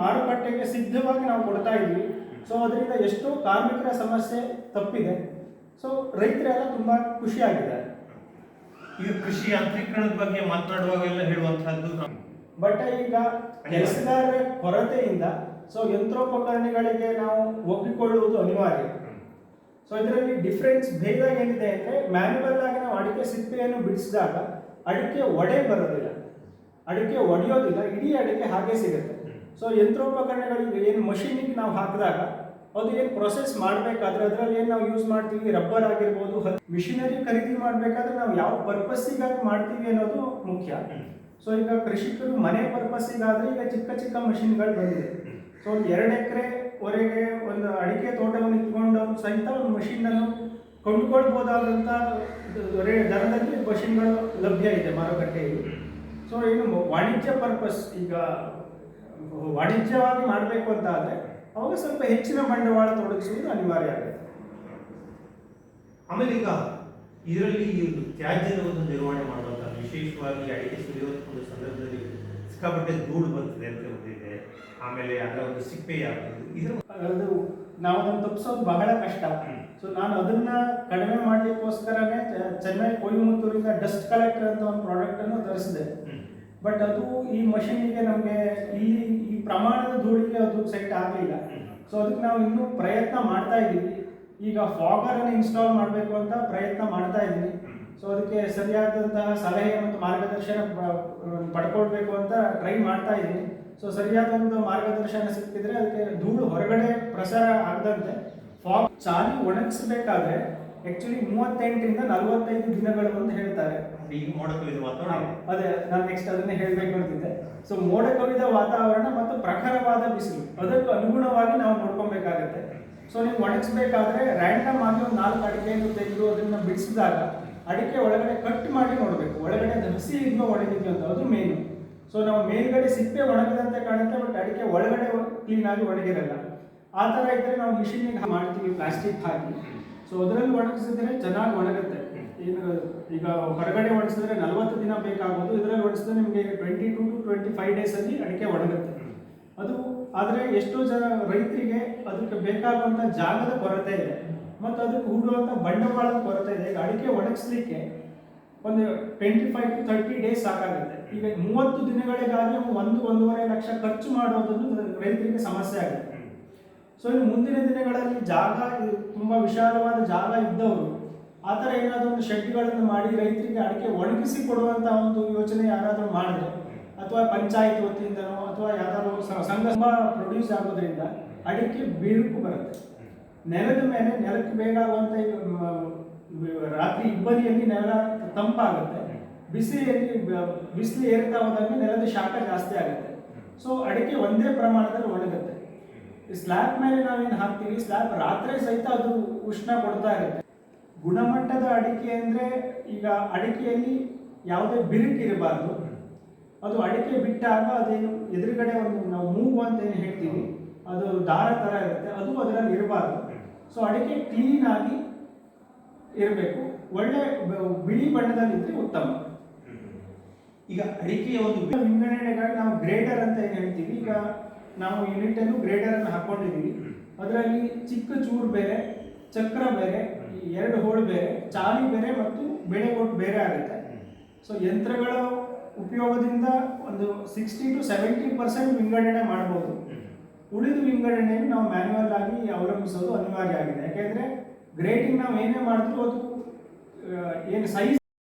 ಮಾರುಕಟ್ಟೆಗೆ ಸಿದ್ಧವಾಗಿ ನಾವು ಕೊಡ್ತಾ ಇದ್ವಿ ಸೊ ಅದರಿಂದ ಎಷ್ಟೋ ಕಾರ್ಮಿಕರ ಸಮಸ್ಯೆ ತಪ್ಪಿದೆ. ಸೊ ರೈತರೆಲ್ಲ ತುಂಬ ಖುಷಿಯಾಗಿದ್ದಾರೆ. ಈಗ ಕೃಷಿ ಯಾಂತ್ರೀಕರಣದ ಬಗ್ಗೆ ಮಾತನಾಡುವಾಗೆಲ್ಲ ಹೇಳುವಂತಹದ್ದು ಬಟ್ ಈಗ ಕೆಲಸಗಾರರ ಕೊರತೆಯಿಂದ ಸೊ ಯಂತ್ರೋಪಕರಣಗಳಿಗೆ ನಾವು ಒಪ್ಪಿಕೊಳ್ಳುವುದು ಅನಿವಾರ್ಯ. ಸೊ ಇದರಲ್ಲಿ ಡಿಫ್ರೆನ್ಸ್ ಭೇದ ಏನಿದೆ ಅಂದರೆ ಮ್ಯಾನ್ಯುವಲ್ ಆಗಿ ನಾವು ಅಡಿಕೆ ಸಿಪ್ಪೆಯನ್ನು ಬಿಡಿಸಿದಾಗ ಅಡಿಕೆ ಒಡೆ ಬರೋದಿಲ್ಲ. ಅಡಿಕೆ ಒಡೆಯೋದಿಲ್ಲ ಇಡೀ ಅಡಿಕೆ ಹಾಗೆ ಸಿಗುತ್ತೆ. ಸೊ ಯಂತ್ರೋಪಕರಣಗಳಿಗೆ ಏನು ಮಷೀನಿಗೆ ನಾವು ಹಾಕಿದಾಗ ಅದು ಏನು ಪ್ರೊಸೆಸ್ ಮಾಡಬೇಕಾದ್ರೆ ಅದರಲ್ಲಿ ಏನು ನಾವು ಯೂಸ್ ಮಾಡ್ತೀವಿ? ರಬ್ಬರ್ ಆಗಿರ್ಬೋದು ಮಿಷಿನರಿ ಖರೀದಿ ಮಾಡಬೇಕಾದ್ರೆ ನಾವು ಯಾವ ಪರ್ಪಸ್ಸಿಗಾಗಿ ಮಾಡ್ತೀವಿ ಅನ್ನೋದು ಮುಖ್ಯ. ಸೊ ಈಗ ಕೃಷಿಕರು ಮನೆ ಪರ್ಪಸ್ಸಿಗಾದರೆ ಈಗ ಚಿಕ್ಕ ಚಿಕ್ಕ ಮಷಿನ್ಗಳು ಬಂದಿದೆ. ಸೊ ಒಂದು ಎರಡು ಎಕರೆ ವರೆಗೆ ಒಂದು ಅಡಿಕೆ ತೋಟವನ್ನು ಇಟ್ಕೊಂಡು ಸಹಿತ ಒಂದು ಮಷಿನನ್ನು ಕೊಂಡ್ಕೊಳ್ಬೋದಾದಂಥ ದರದಲ್ಲಿ ಮಷಿನ್ಗಳು ಲಭ್ಯ ಇದೆ ಮಾರುಕಟ್ಟೆಯಲ್ಲಿ. ಸೊ ಏನು ವಾಣಿಜ್ಯ ಪರ್ಪಸ್ ಈಗ ವಾಣಿಜ್ಯವಾಗಿ ಮಾಡಬೇಕು ಅಂತ ಆದರೆ ಅವಾಗ ಸ್ವಲ್ಪ ಹೆಚ್ಚಿನ ಬಂಡವಾಳ ತೊಡಗಿಸುವುದು ಅನಿವಾರ್ಯ ಆಗುತ್ತೆ ಆಮೇಲೆ ಈಗ ಇದರಲ್ಲಿ ಈ ಒಂದು ತ್ಯಾಜ್ಯದ ಒಂದು ನಿರ್ವಹಣೆ ಮಾಡುವಂತ ವಿಶೇಷವಾಗಿ ಅಡಿಕೆ ಸುಲಿಯುವ ಒಂದು ಸಂದರ್ಭದಲ್ಲಿ ಸಿಕ್ಕಾಪಟ್ಟೆ ಧೂಳು ಬರ್ತದೆ ಅಂತ ಒಂದಿದೆ ಆಮೇಲೆ ಅದರ ಒಂದು ಸಿಪ್ಪೆ ಯಾವುದು ಇದರ ಅದು ನಾವು ಅದನ್ನು ತಪ್ಪಿಸೋದು ಬಹಳ ಕಷ್ಟ. ಸೊ ನಾನು ಅದನ್ನ ಕಡಿಮೆ ಮಾಡಲಿಕ್ಕೋಸ್ಕರನೇ ಚೆನ್ನೈ ಕೊಯಮತ್ತೂರಿಂದ ಡಸ್ಟ್ ಕಲೆಕ್ಟರ್ ಅಂತ ಒಂದು ಪ್ರಾಡಕ್ಟ್ ಅನ್ನು ತರಿಸಿದೆ. ಬಟ್ ಅದು ಈ ಮಷೀನಿಗೆ ನಮಗೆ ಇಲ್ಲಿ ಈ ಪ್ರಮಾಣದ ಧೂಳಿಗೆ ಅದು ಸೆಟ್ ಆಗಲಿಲ್ಲ. ಸೊ ಅದಕ್ಕೆ ನಾವು ಇನ್ನೂ ಪ್ರಯತ್ನ ಮಾಡ್ತಾ ಇದ್ದೀವಿ. ಈಗ ಫಾಗರನ್ನು ಇನ್ಸ್ಟಾಲ್ ಮಾಡಬೇಕು ಅಂತ ಪ್ರಯತ್ನ ಮಾಡ್ತಾ ಇದ್ದೀನಿ ಸೊ ಅದಕ್ಕೆ ಸರಿಯಾದಂತಹ ಸಲಹೆ ಮತ್ತು ಮಾರ್ಗದರ್ಶನ ಪಡ್ಕೊಳ್ಬೇಕು ಅಂತ ಟ್ರೈ ಮಾಡ್ತಾ ಇದ್ದೀನಿ. ಸೊ ಸರಿಯಾದ ಒಂದು ಮಾರ್ಗದರ್ಶನ ಸಿಕ್ಕಿದ್ರೆ ಅದಕ್ಕೆ ಧೂಳು ಹೊರಗಡೆ ಪ್ರಸಾರ ಆಗದಂತೆ ಫಾಗ್ ಚಾಲಿ ಒಣಗಿಸ್ಬೇಕಾದ್ರೆ ಆ್ಯಕ್ಚುಲಿ ಮೂವತ್ತೆಂಟರಿಂದ ನಲವತ್ತೈದು ದಿನಗಳು ಅಂತ ಹೇಳ್ತಾರೆ. ಈಗ ಮೋಡ ಕವಿದ ವಾತಾವರಣ. ಅದೇ, ನಾನು ನೆಕ್ಸ್ಟ್ ಅದನ್ನೇ ಹೇಳಬೇಕು ಅಂತಿದ್ದೆ. ಸೊ ಮೋಡ ಕವಿದ ವಾತಾವರಣ ಮತ್ತು ಪ್ರಖರವಾದ ಬಿಸಿಲು, ಅದಕ್ಕೆ ಅನುಗುಣವಾಗಿ ನಾವು ನೋಡ್ಕೊಬೇಕಾಗತ್ತೆ. ಸೊ ನೀವು ಒಣಗಿಸ್ಬೇಕಾದ್ರೆ ರ್ಯಾಂಡಮ್ ಆಗಿ ಒಂದು ನಾಲ್ಕು ಅಡಿಕೆಯನ್ನು ತೆಗೆದು ಅದನ್ನ ಬಿಡಿಸಿದಾಗ ಅಡಿಕೆ ಒಳಗಡೆ ಕಟ್ ಮಾಡಿ ನೋಡಬೇಕು. ಒಳಗಡೆ ಅದು ಹಸಿ ಇದೆಯೋ ಒಣಗಿದೆಯೋ ಅಂತ, ಅದು ಮೇನು ಸೊ ನಾವು ಮೇಲ್ಗಡೆ ಸಿಪ್ಪೆ ಒಣಗದಂತೆ ಕಾಣುತ್ತೆ ಬಟ್ ಅಡಿಕೆ ಒಳಗಡೆ ಕ್ಲೀನ್ ಆಗಿ ಒಣಗಿರಲ್ಲ. ಆ ಥರ ಇದ್ರೆ ನಾವು ಮಿಷಿನಿಗೆ ಮಾಡ್ತೀವಿ ಪ್ಲಾಸ್ಟಿಕ್ ಹಾಕಿ. ಸೊ ಅದರಲ್ಲಿ ಒಣಗಿಸಿದ್ರೆ ಚೆನ್ನಾಗಿ ಒಣಗುತ್ತೆ. ಈಗ ಈಗ ಹೊರಗಡೆ ಒಣಗಿಸಿದ್ರೆ ನಲವತ್ತು ದಿನ ಬೇಕಾಗೋದು, ಇದರಲ್ಲಿ ಒಣಗಿಸಿದ್ರೆ ನಿಮಗೆ twenty two to twenty five ಡೇಸಲ್ಲಿ ಅಡಿಕೆ ಒಣಗುತ್ತೆ. ಅದು, ಆದರೆ ಎಷ್ಟೋ ಜನ ರೈತರಿಗೆ ಅದಕ್ಕೆ ಬೇಕಾಗುವಂಥ ಜಾಗದ ಕೊರತೆ ಇದೆ. ಮತ್ತು ಅದಕ್ಕೆ ಹೂಡುವಂಥ ಬಂಡವಾಳದ ಕೊರತೆ ಇದೆ. ಈಗ ಅಡಿಕೆ ಒಣಗಿಸ್ಲಿಕ್ಕೆ ಒಂದು twenty five to thirty days ಸಾಕಾಗುತ್ತೆ. ಈಗ ಮೂವತ್ತು ದಿನಗಳಿಗಾಗಿ ಒಂದು, ಒಂದೂವರೆ ಲಕ್ಷ ಖರ್ಚು ಮಾಡೋದನ್ನು ರೈತರಿಗೆ ಸಮಸ್ಯೆ ಆಗುತ್ತೆ. ಸೊ ಇನ್ನು ಮುಂದಿನ ದಿನಗಳಲ್ಲಿ ಜಾಗ ತುಂಬ ವಿಶಾಲವಾದ ಜಾಗ ಇದ್ದವರು, ಆ ಥರ ಏನಾದರೂ ಒಂದು ಶೆಡ್ಗಳನ್ನು ಮಾಡಿ ರೈತರಿಗೆ ಅಡಿಕೆ ಒಣಗಿಸಿ ಕೊಡುವಂಥ ಒಂದು ಯೋಚನೆ ಯಾರಾದರೂ ಮಾಡಿದ್ರೆ, ಅಥವಾ ಪಂಚಾಯತ್ ವತಿಯಿಂದನೋ, ಅಥವಾ ಯಾರಾದರೂ ಸಂಘ ಪ್ರೊಡ್ಯೂಸ್ ಆಗೋದ್ರಿಂದ ಅಡಿಕೆ ಬಿರುಕು ಬರುತ್ತೆ. ನೆಲದ ಮೇಲೆ ನೆಲಕ್ಕೆ ಬೇಕಾಗುವಂಥ ರಾತ್ರಿ ಇಬ್ಬರಿಯಲ್ಲಿ ನೆಲ ತಂಪಾಗುತ್ತೆ. ಬಿಸಿಯಲ್ಲಿ ಬ- ಬಿಸಿಲು ಏರ್ತಾ ಹೋದಾಗ ನೆಲದ ಶಾಖ ಜಾಸ್ತಿ ಆಗುತ್ತೆ. ಸೊ ಅಡಿಕೆ ಒಂದೇ ಪ್ರಮಾಣದಲ್ಲಿ ಒಣಗುತ್ತೆ. ಸ್ಲ್ಯಾಬ್ ಮೇಲೆ ನಾವೇನು ಹಾಕ್ತೀವಿ? ಸ್ಲ್ಯಾಬ್ ರಾತ್ರಿ ಸಹಿತ ಅದು ಉಷ್ಣ ಕೊಡ್ತಾ ಇರುತ್ತೆ. ಗುಣಮಟ್ಟದ ಅಡಿಕೆ ಅಂದ್ರೆ ಈಗ ಅಡಿಕೆಯಲ್ಲಿ ಯಾವುದೇ ಬಿರುಕು ಇರಬಾರ್ದು. ಅದು ಅಡಿಕೆ ಬಿಟ್ಟಾಗ ಅದೇನು ಎದುರುಗಡೆ ಒಂದು ನಾವು ಮೂಗು ಅಂತ ಏನು ಹೇಳ್ತೀವಿ. ಅದು ದಾರ ತರ ಇರುತ್ತೆ. ಅದು ಅದರಲ್ಲಿ ಇರಬಾರ್ದು. ಸೊ ಅಡಿಕೆ ಕ್ಲೀನ್ ಆಗಿ ಇರಬೇಕು. ಒಳ್ಳೆ ಬಿಳಿ ಬಣ್ಣದಲ್ಲಿದ್ದರೆ ಉತ್ತಮ. ಈಗ ಅಡಿಕೆಯ ಒಂದು ವಿಂಗಡಣೆಗಾಗಿ ನಾವು ಗ್ರೇಡರ್ ಅಂತ ಏನು ಹೇಳ್ತೀವಿ? ಈಗ ನಾವು ಯೂನಿಟ್ ಅನ್ನು ಗ್ರೇಡರ್ ಅನ್ನು ಹಾಕೊಂಡಿದ್ದೀವಿ ಅದರಲ್ಲಿ ಚಿಕ್ಕ ಚೂರು ಬೇರೆ, ಚಕ್ರ ಬೇರೆ, ಎರಡು ಹೋಳು ಬೇರೆ ಚಾಲಿ ಬೇರೆ ಮತ್ತು ಬೆಳೆ ಕೊಟ್ಟು ಬೇರೆ ಆಗುತ್ತೆ. ಸೊ ಯಂತ್ರಗಳ ಉಪಯೋಗದಿಂದ ಒಂದು ಸಿಕ್ಸ್ಟಿ ಟು ಸೆವೆಂಟಿ ಪರ್ಸೆಂಟ್ ವಿಂಗಡಣೆ ಮಾಡ್ಬೋದು. ಉಳಿದ ವಿಂಗಡಣೆಯನ್ನು ನಾವು ಮ್ಯಾನ್ಯುವಲ್ ಆಗಿ ಅವಲಂಬಿಸೋದು ಅನಿವಾರ್ಯ ಆಗಿದೆ. ಯಾಕೆಂದ್ರೆ ಗ್ರೇಟಿಂಗ್ ನಾವು ಏನೇ ಮಾಡಿದ್ರು ಅದು ಏನು ಸೈಜ್